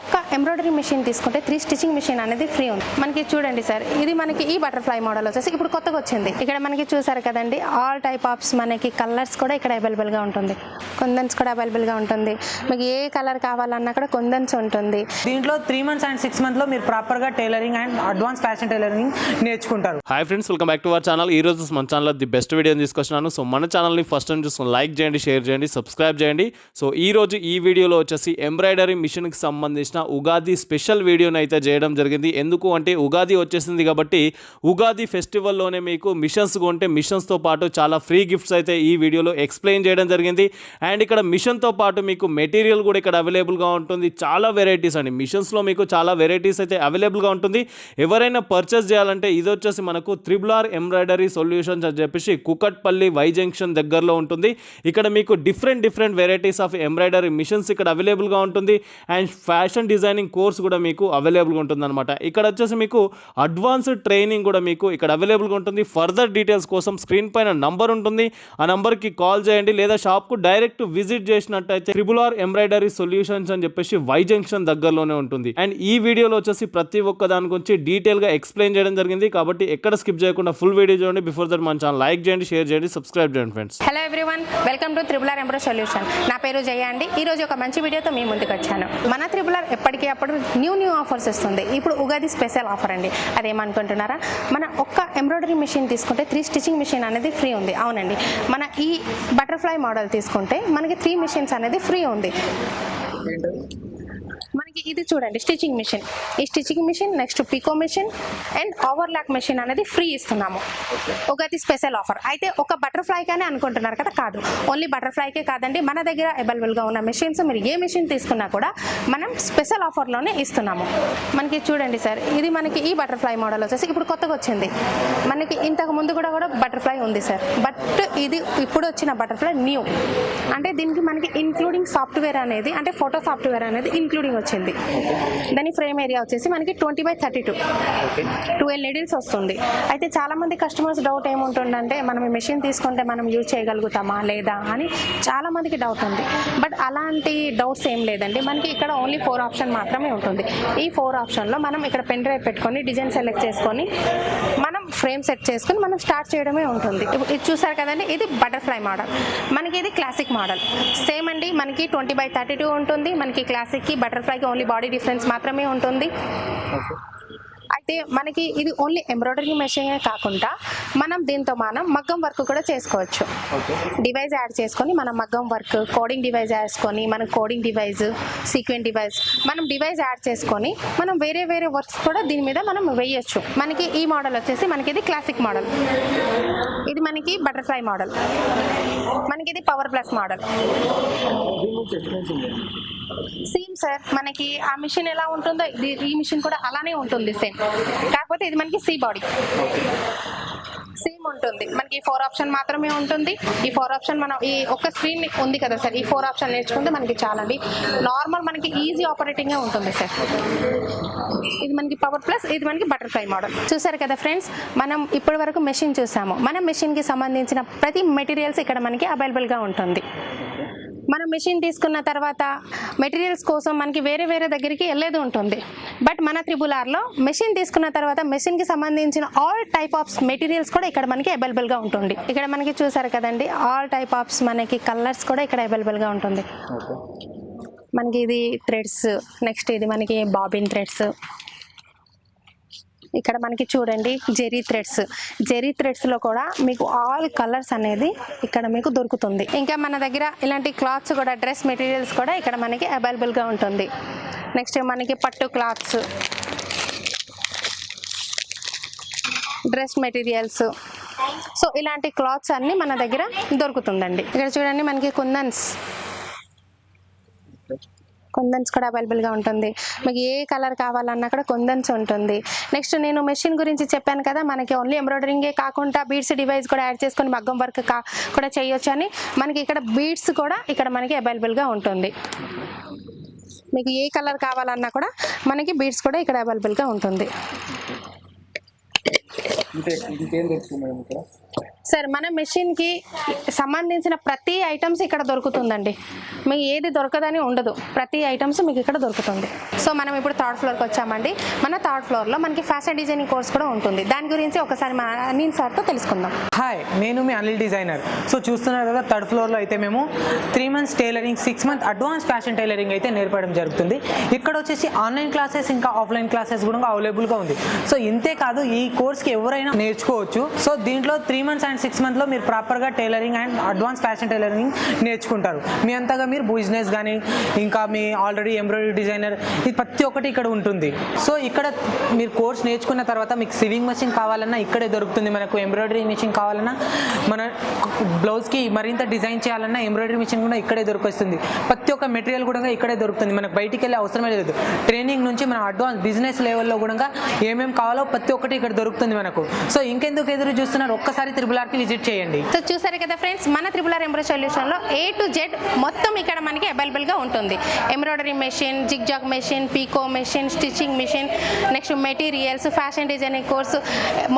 ఒక్క embroidery machine తీసుకుంటే three stitching machine అనేది ఫ్రీ ఉంది. మనకి చూడండి సార్ ఇది మనకి ఈ బటర్ఫ్లై మోడల్ వచ్చేసి ఇప్పుడు కొత్తగా వచ్చింది. ఇక్కడ మనకి చూసారు కదండి ఆల్ టైప్ ఆఫ్స్ మనకి కలర్స్ కూడా ఇక్కడ అవైలబుల్గా ఉంటుంది. కొందన్స్ కూడా అవైలబుల్గా ఉంటుంది. మీకు ఏ కలర్ కావాలన్నా కూడా కొందన్స్ ఉంటుంది. దీంట్లో త్రీ మంత్స్ అండ్ సిక్స్ మంత్లో మీరు ప్రాపర్గా tailoring and advance fashion tailoring నేర్చుకుంటారు. Hi friends welcome back to our channel ఈ రోజు మన ఛానల్లో ది బెస్ట్ వీడియోని తీసుకొచ్చినాను. సో మన ఛానల్ని ఫస్ట్ టైం చూసుకుని లైక్ చేయండి షేర్ చేయండి సబ్స్క్రైబ్ చేయండి. సో ఈ రోజు ఈ వీడియోలో వచ్చేసి ఎంబ్రాయిడరీ మిషన్కి సంబంధించిన ఉగాది స్పెషల్ వీడియోని అయితే చేయడం జరిగింది. ఎందుకు అంటే ఉగాది వచ్చేసింది కాబట్టి ఉగాది ఫెస్టివల్లోనే మీకు మిషన్స్ కొంటే మిషన్స్తో పాటు చాలా ఫ్రీ గిఫ్ట్స్ అయితే ఈ వీడియోలో ఎక్స్ప్లెయిన్ చేయడం జరిగింది. అండ్ ఇక్కడ మిషన్తో పాటు మీకు మెటీరియల్ కూడా ఇక్కడ అవైలబుల్గా ఉంటుంది. చాలా వెరైటీస్ అండి. మిషన్స్లో మీకు చాలా వెరైటీస్ అయితే అవైలబుల్గా ఉంటుంది. ఎవరైనా పర్చేస్ చేయాలంటే ఇది వచ్చేసి మనకు త్రిబుల్ ఆర్ ఎంబ్రాయిడరీ సొల్యూషన్స్ అని చెప్పేసి కుకట్పల్లి వై జంక్షన్ దగ్గరలో ఉంటుంది. ఇక్కడ మీకు different different varieties of embroidery machines ఇక్కడ అవైలబుల్గా ఉంటుంది. And fashion design designing course కూడా మీకు అవైలబుల్గా ఉంటుంది అనమాట ఇక్కడ వచ్చేసి మీకు అడ్వాన్స్డ్ ట్రైనింగ్ కూడా మీకు ఇక్కడ అవైలబుల్గా ఉంటుంది. ఫర్దర్ డీటెయిల్స్ కోసం స్క్రీన్ పైన నంబర్ ఉంటుంది. ఆ నంబర్కి కాల్ చేయండి లేదా షాప్కు డైరెక్ట్ విజిట్ చేసినట్టయితే ట్రిబుల్ ఆర్ ఎంబ్రాయిడరీ సొల్యూషన్స్ అని చెప్పేసి వై జంక్షన్ దగ్గరలోనే ఉంటుంది. అండ్ ఈ వీడియోలో వచ్చేసి ప్రతి ఒక్క దాని గురించి డీటెయిల్గా ఎక్స్ప్లెయిన్ చేయడం జరిగింది. కాబట్టి ఎక్కడ స్కిప్ చేయకుండా ఫుల్ వీడియో చూడండి. బిఫోర్ దట్ మన ఛానల్ లైక్ చేయండి షేర్ చేయండి సబ్స్క్రైబ్ చేయండి friends hello everyone welcome to triple R embro solution నా పేరు జయ అండి. ఈ రోజు ఒక మంచి వీడియోతో మీ ముందుకు వచ్చాను. మన త్రిబులర్ ఎప్పటికీ అప్పుడు న్యూ న్యూ ఆఫర్స్ వస్తుంది. ఇప్పుడు ఉగాది స్పెషల్ ఆఫర్ అండి. అదేమనుకుంటున్నారా? మన ఒక్క ఎంబ్రాయిడరీ మిషన్ తీసుకుంటే త్రీ స్టిచింగ్ మిషన్ అనేది ఫ్రీ ఉంది. అవునండి. మన ఈ బటర్ఫ్లై మోడల్ తీసుకుంటే మనకి త్రీ మిషన్స్ అనేది ఫ్రీ ఉంది. ఇది చూడండి స్టిచింగ్ మిషన్ ఈ stitching machine next pico machine and overlock machine అనేది ఫ్రీ ఇస్తున్నాము. ఒకటి స్పెషల్ ఆఫర్ అయితే ఒక బటర్ఫ్లైగానే అనుకుంటున్నారు కదా కాదు. ఓన్లీ బటర్ఫ్లైకే కాదండి మన దగ్గర అవైలబుల్గా ఉన్న మిషన్స్ మీరు ఏ మిషన్ తీసుకున్నా కూడా మనం స్పెషల్ ఆఫర్లోనే ఇస్తున్నాము. మనకి చూడండి సార్ ఇది మనకి ఈ బటర్ఫ్లై మోడల్ వచ్చేసి ఇప్పుడు కొత్తగా వచ్చింది. మనకి ఇంతకు ముందు కూడా కూడా బటర్ఫ్లై ఉంది సార్. బట్ ఇది ఇప్పుడు వచ్చిన బటర్ఫ్లై న్యూ అంటే దీనికి మనకి ఇన్క్లూడింగ్ సాఫ్ట్వేర్ అనేది అంటే ఫోటో సాఫ్ట్వేర్ అనేది ఇంక్లూడింగ్ వచ్చింది. దాని ఫ్రేమ్ ఏరియా వచ్చేసి మనకి twenty by thirty two. Twelve needles వస్తుంది. అయితే చాలా మంది కస్టమర్స్ డౌట్ ఏముంటుందంటే మనం ఈ మెషిన్ తీసుకుంటే మనం యూజ్ చేయగలుగుతామా లేదా అని చాలా మందికి డౌట్ ఉంది. బట్ అలాంటి డౌట్స్ ఏం లేదండి. మనకి ఇక్కడ ఓన్లీ ఫోర్ ఆప్షన్ మాత్రమే ఉంటుంది. ఈ ఫోర్ ఆప్షన్లో మనం ఇక్కడ పెన్ డ్రైవ్ పెట్టుకొని డిజైన్ సెలెక్ట్ చేసుకొని మనం ఫ్రేమ్ సెట్ చేసుకుని మనం స్టార్ట్ చేయడమే ఉంటుంది. ఇది చూసారు కదండి? ఇది బటర్ఫ్లై మోడల్. మనకి ఇది క్లాసిక్ మోడల్. సేమ్ అండి మనకి ట్వంటీ బై థర్టీ టూ ఉంటుంది. మనకి క్లాసిక్కి బటర్ఫ్లైకి ఓన్లీ బాడీ డిఫరెన్స్ మాత్రమే ఉంటుంది. అయితే మనకి ఇది ఓన్లీ ఎంబ్రాయిడరీ మెషినే కాకుండా మనం దీంతో మనం మగ్గం వర్క్ కూడా చేసుకోవచ్చు. డివైస్ యాడ్ చేసుకొని మనం మగ్గం వర్క్ కోడింగ్ డివైస్ చేసుకొని మనం కోడింగ్ డివైస్ సీక్వెంట్ డివైస్ మనం డివైస్ యాడ్ చేసుకొని మనం వేరే వేరే వర్క్స్ కూడా దీని మీద మనం వేయొచ్చు. మనకి ఈ మోడల్ వచ్చేసి మనకి ఇది క్లాసిక్ మోడల్ ఇది మనకి బటర్ఫ్లై మోడల్ మనకి ఇది power plus model same sir మనకి ఆ మిషన్ ఎలా ఉంటుందో ఇది ఈ మిషన్ కూడా అలానే ఉంటుంది సేమ్ కాకపోతే ఇది మనకి సి బాడీ సేమ్ ఉంటుంది. మనకి ఫోర్ ఆప్షన్ మాత్రమే ఉంటుంది. ఈ ఫోర్ ఆప్షన్ మనం ఈ ఒక్క స్క్రీన్ ఉంది కదా సార్ ఈ ఫోర్ ఆప్షన్ నేర్చుకుంటే మనకి చాలా అండి నార్మల్ మనకి ఈజీ ఆపరేటింగే ఉంటుంది సార్ ఇది మనకి పవర్ ప్లస్ ఇది మనకి బటర్ఫ్లై మోడల్ చూసారు కదా ఫ్రెండ్స్ మనం ఇప్పటి వరకు మెషిన్ చూసాము. మన మెషిన్కి సంబంధించిన ప్రతి మెటీరియల్స్ ఇక్కడ మనకి అవైలబుల్గా ఉంటుంది. మనం మెషిన్ తీసుకున్న తర్వాత మెటీరియల్స్ కోసం మనకి వేరే వేరే దగ్గరికి వెళ్ళేది ఉంటుంది. బట్ మన త్రిబుల్ ఆర్లో మెషిన్ తీసుకున్న తర్వాత మెషిన్కి సంబంధించిన ఆల్ టైప్ ఆఫ్ మెటీరియల్స్ కూడా ఇక్కడ మనకి అవైలబుల్గా ఉంటుంది. ఇక్కడ మనకి చూసారు కదండి ఆల్ టైప్ ఆఫ్స్ మనకి కలర్స్ కూడా ఇక్కడ అవైలబుల్గా ఉంటుంది. మనకి ఇది థ్రెడ్స్ నెక్స్ట్ ఇది మనకి బాబిన్ థ్రెడ్స్ ఇక్కడ మనకి చూడండి జెరీ థ్రెడ్స్. జెరీ థ్రెడ్స్లో కూడా మీకు ఆల్ కలర్స్ అనేది ఇక్కడ మీకు దొరుకుతుంది. ఇంకా మన దగ్గర ఇలాంటి క్లాత్స్ కూడా డ్రెస్ మెటీరియల్స్ కూడా ఇక్కడ మనకి అవైలబుల్గా ఉంటుంది. నెక్స్ట్ మనకి పట్టు క్లాత్స్. Dress materials. సో ఇలాంటి క్లాత్స్ అన్నీ మన దగ్గర దొరుకుతుందండి. ఇక్కడ చూడండి మనకి కుందన్స్. కొందన్స్ కూడా అవైలబుల్గా ఉంటుంది. మీకు ఏ కలర్ కావాలన్నా కూడా కొందన్స్ ఉంటుంది. నెక్స్ట్ నేను మెషిన్ గురించి చెప్పాను కదా మనకి ఓన్లీ ఎంబ్రాయిడరింగే కాకుండా బీడ్స్ డివైస్ కూడా యాడ్ చేసుకొని మగ్గం వర్క్ కా కూడా చేయొచ్చు అని. మనకి ఇక్కడ బీడ్స్ కూడా ఇక్కడ మనకి అవైలబుల్గా ఉంటుంది. మీకు ఏ కలర్ కావాలన్నా కూడా మనకి బీడ్స్ కూడా ఇక్కడ అవైలబుల్గా ఉంటుంది. సార్ మన మెషిన్కి సంబంధించిన ప్రతి ఐటమ్స్ ఇక్కడ దొరుకుతుందండి. మీకు ఏది దొరకదని ఉండదు. ప్రతి ఐటమ్స్ మీకు ఇక్కడ దొరుకుతుంది. సో మనం ఇప్పుడు థర్డ్ ఫ్లోర్కి వచ్చామండి. మన థర్డ్ ఫ్లోర్లో మనకి ఫ్యాషన్ డిజైనింగ్ కోర్స్ కూడా ఉంటుంది. దాని గురించి ఒకసారి మా అనిల్ సార్తో తెలుసుకుందాం. హాయ్ నేను మీ అనిల్ డిజైనర్. సో చూస్తున్నారు కదా థర్డ్ ఫ్లోర్లో అయితే మేము three months tailoring six month advance fashion tailoring అయితే నేర్పడం జరుగుతుంది. ఇక్కడ వచ్చేసి ఆన్లైన్ క్లాసెస్ ఇంకా ఆఫ్లైన్ క్లాసెస్ కూడా అవైలబుల్గా ఉంది. సో ఇంతే కాదు ఈ కోర్స్కి ఎవరైనా నేర్చుకోవచ్చు. సో దీంట్లో త్రీ మంత్స్ అండ్ సిక్స్ మంత్లో మీరు ప్రాపర్గా tailoring and advance fashion tailoring నేర్చుకుంటారు. మీ అంతగా మీరు బిజినెస్ కానీ ఇంకా మీ ఆల్రెడీ ఎంబ్రాయిడరీ డిజైనర్ ఇది ప్రతి ఒక్కటి ఇక్కడ ఉంటుంది. సో ఇక్కడ మీరు కోర్స్ నేర్చుకున్న తర్వాత మీకు సివింగ్ మెషిన్ కావాలన్నా ఇక్కడే దొరుకుతుంది. మనకు ఎంబ్రాయిడరీ మెషిన్ కావాలన్నా మన బ్లౌజ్కి మరింత డిజైన్ చేయాలన్నా ఎంబ్రాయిడరీ మెషిన్ కూడా ఇక్కడే దొరికొస్తుంది ప్రతి ఒక్క మెటీరియల్ కూడా ఇక్కడే దొరుకుతుంది. మనకు బయటికి వెళ్ళే అవసరమే లేదు. ట్రైనింగ్ నుంచి మన అడ్వాన్స్ బిజినెస్ లెవెల్లో కూడా ఏమేమి కావాలో ప్రతి ఒక్కటి ఇక్కడ దొరుకుతుంది మనకు. సో ఇంకెందుకు ఎదురు చూస్తున్నారు? ఒక్కసారి త్రిబుల్ ఆర్కి విజిట్ చేయండి. సో చూసారు కదా ఫ్రెండ్స్ మన త్రిబుల్ ఆర్ ఎంబ్రాయిడరీ సొల్యూషన్లో ఏ టు జెడ్ మొత్తం ఇక్కడ మనకి అవైలబుల్గా ఉంటుంది. Embroidery machine zig zag machine pico machine stitching machine next materials fashion designing course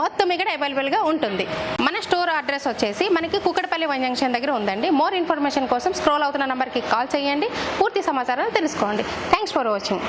మొత్తం ఇక్కడ అవైలబుల్గా ఉంటుంది. మన స్టోర్ అడ్రస్ వచ్చేసి మనకి కుక్కడపల్లి వన్ జంక్షన్ దగ్గర ఉందండి. మోర్ ఇన్ఫర్మేషన్ కోసం స్క్రోల్ అవుతున్న నెంబర్కి కాల్ చేయండి. పూర్తి సమాచారం తెలుసుకోండి. Thanks for watching